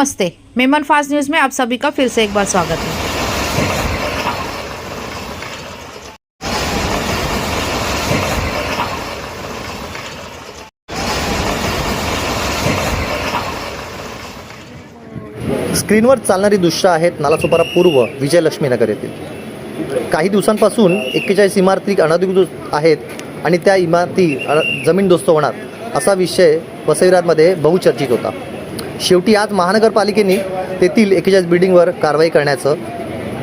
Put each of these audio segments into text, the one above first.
नमस्ते Memon fast news में आप सभी का फिर से एक बार स्वागत है। स्क्रीनवर चालणारी दृश्य आहेत नालासोपारा पूर्व विजयलक्ष्मीनगर येथील. काही दिवसांपासून एक्केचाळीस इमारती अनधिकृत आहेत आणि त्या इमारती जमीन दोस्त होणार असा विषय वसईराजमध्ये बहुचर्चित होता. शेवटी आज महानगरपालिकेने तेथील एक्केचाळीस बिल्डिंगवर कारवाई करण्याचं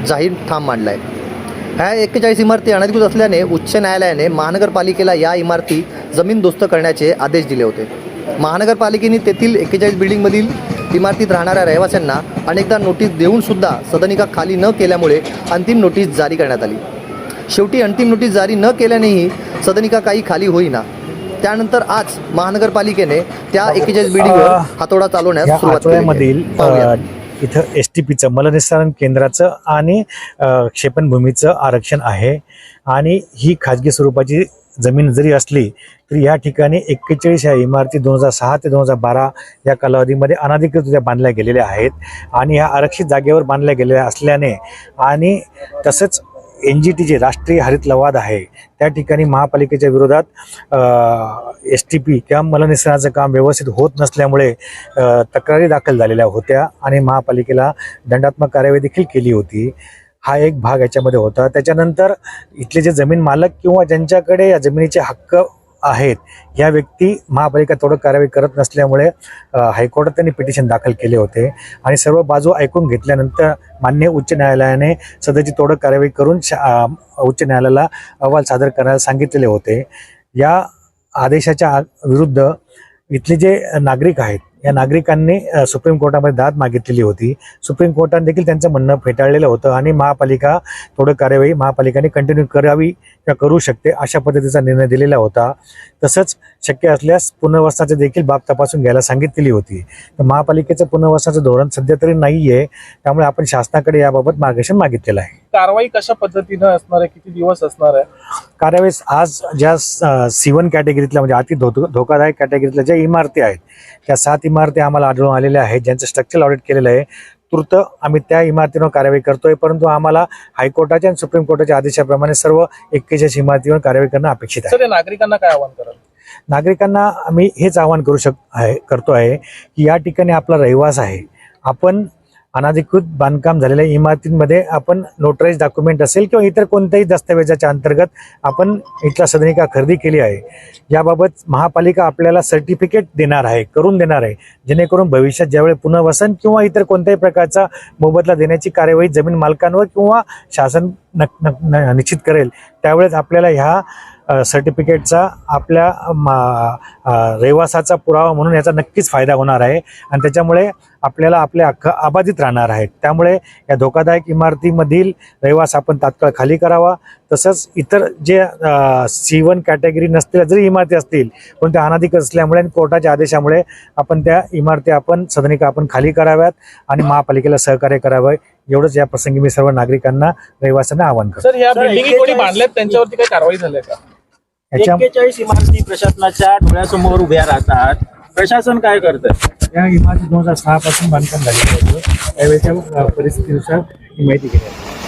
जाहीर ठाम मांडलं आहे ह्या एक्केचाळीस इमारती अनधिकृत असल्याने उच्च न्यायालयाने महानगरपालिकेला या इमारती जमीनदोस्त करण्याचे आदेश दिले होते. महानगरपालिकेने तेथील एक्केचाळीस बिल्डिंगमधील इमारतीत राहणाऱ्या रहिवाशांना अनेकदा नोटीस देऊन सुद्धा सदनिका खाली न केल्यामुळे अंतिम नोटीस जारी करण्यात आली. शेवटी अंतिम नोटीस जारी न केल्यानेही सदनिका काही खाली होईना. त्यानंतर आज महानगरपालिकेने त्या एक्केचाळीस बिल्डिंगवर हातोडा चालवण्यास सुरुवात केली इथं एस टी पीचं मलनिस्सारण केंद्राचं आणि क्षेपणभूमीचं आरक्षण आहे. आणि ही खाजगी स्वरूपाची जमीन जरी असली तरी या ठिकाणी एक्केचाळीस या इमारती दोन हजार सहा ते दोन हजार बारा या कालावधीमध्ये अनधिकृतरित्या बांधल्या गेलेल्या आहेत. आणि ह्या आरक्षित जागेवर बांधल्या गेलेल्या असल्याने आणि तसंच एन जी टी जे राष्ट्रीय हरित लवाद आहे त्या ठिकाणी महापालिकेच्या विरोधात एस टी पी किंवा मलनिस्सरणाचं काम व्यवस्थित होत नसल्यामुळे तक्रारी दाखल झालेल्या होत्या आणि महापालिकेला दंडात्मक कार्यवाही देखील केली होती. हा एक भाग याच्यामध्ये होता. त्याच्यानंतर इथले जे जमीन मालक किंवा ज्यांच्याकडे या जमिनीचे हक्क आहेत. या व्यक्ती महापालिका तोडक कारवाई करत नसल्यामुळे हायकोर्टात त्यांनी पिटिशन दाखल केले होते. आणि सर्व बाजू ऐकून घेतल्यानंतर मान्य उच्च न्यायालयाने सध्याची तोडक कारवाई करून शा- उच्च न्यायालयाला अहवाल सादर करायला सांगितलेले होते. या आदेशाच्या आ- विरुद्ध इथले जे नागरिक आहेत या नागरिकांनी सुप्रीम कोर्टामध्ये दाद मागितलेली होती. सुप्रीम कोर्टाने देखील त्यांचं म्हणणं फेटाळलेलं होतं आणि महापालिका थोडं कार्यवाही महापालिकेने कंटिन्यू करावी किंवा करू शकते अशा पद्धतीचा निर्णय दिलेला होता. तसंच शक्य असल्यास पुनर्वसनाचे देखील बाब तपासून घ्यायला सांगितलेली होती. तर महापालिकेचं पुनर्वसनाचं धोरण सध्या तरी नाही आहे त्यामुळे आपण शासनाकडे याबाबत मार्गदर्शन मागितलेलं आहे. कारवाई कशा पद्धतीनं असणार आहे? किती दिवस असणार आहे? कार्यवाही आज ज्या सी वन कॅटेगरीतल्या म्हणजे अति धोकादायक कॅटेगरीतल्या ज्या इमारती आहेत त्या सात इमारती आम्हाला आढळून आलेल्या आहेत ज्यांचं स्ट्रक्चर ऑडिट केलेलं आहे. तूर्त आम्ही त्या इमारतीवर कारवाई करतोय परंतु आम्हाला हायकोर्टाच्या आणि सुप्रीम कोर्टाच्या आदेशाप्रमाणे सर्व एक्केचाळीस इमारतीवर कारवाई करणं अपेक्षित आहे. नागरिकांना काय आवाहन कराल? नागरिकांना आम्ही हेच आवाहन करू शक आहे करतो आहे की या ठिकाणी आपला रहिवास आहे. आपण अनाधिकृत बांधकाम झालेल्या इमारतींमध्ये आपण नोटराईज डॉक्युमेंट असेल किंवा इतर कोणत्याही दस्तावेजाच्या अंतर्गत आपण इथला सदनिका खरेदी केली आहे. याबाबत महापालिका आपल्याला सर्टिफिकेट देणार आहे करून देणार आहे. जेणेकरून भविष्यात ज्यावेळी पुनर्वसन किंवा इतर कोणत्याही प्रकारचा मोबदला देण्याची कार्यवाही जमीन मालकांवर किंवा शासन नक- न, न- निश्चित करेल त्यावेळेस आपल्याला ह्या सर्टिफिकेटचा आपल्या रहिवासाचा पुरावा म्हणून याचा नक्कीच फायदा होणार आहे. आणि त्याच्यामुळे आपल्याला आपले हक्क अबाधित राहणार आहेत. त्यामुळे या धोकादायक इमारतीमधील रहिवास आपण तात्काळ खाली करावा. तसंच इतर जे सी वन कॅटेगरी नसलेल्या जरी इमारती असतील पण त्या अनाधिकृत असल्यामुळे आणि कोर्टाच्या आदेशामुळे आपण त्या इमारती आपण सदनिका आपण खाली कराव्यात आणि महापालिकेला सहकार्य करावं. एवढंच या प्रसंगी मी सर्व नागरिकांना रहिवाशांना आवाहन करतो. सर या बिल्डिंगी कोणी 41 बांधल्यात? त्यांच्यावरती काही कारवाई झाली का? याच्या एक्केचाळीस इमारती प्रशासनाच्या डोळ्यासमोर उभ्या राहतात. प्रशासन काय करतं या इमारती दोन हजार सहा पासून बांधकाम झालेलं होतं त्यावेळेच्या अ, परिस्थितीनुसार ही माहिती घेण्यात आली.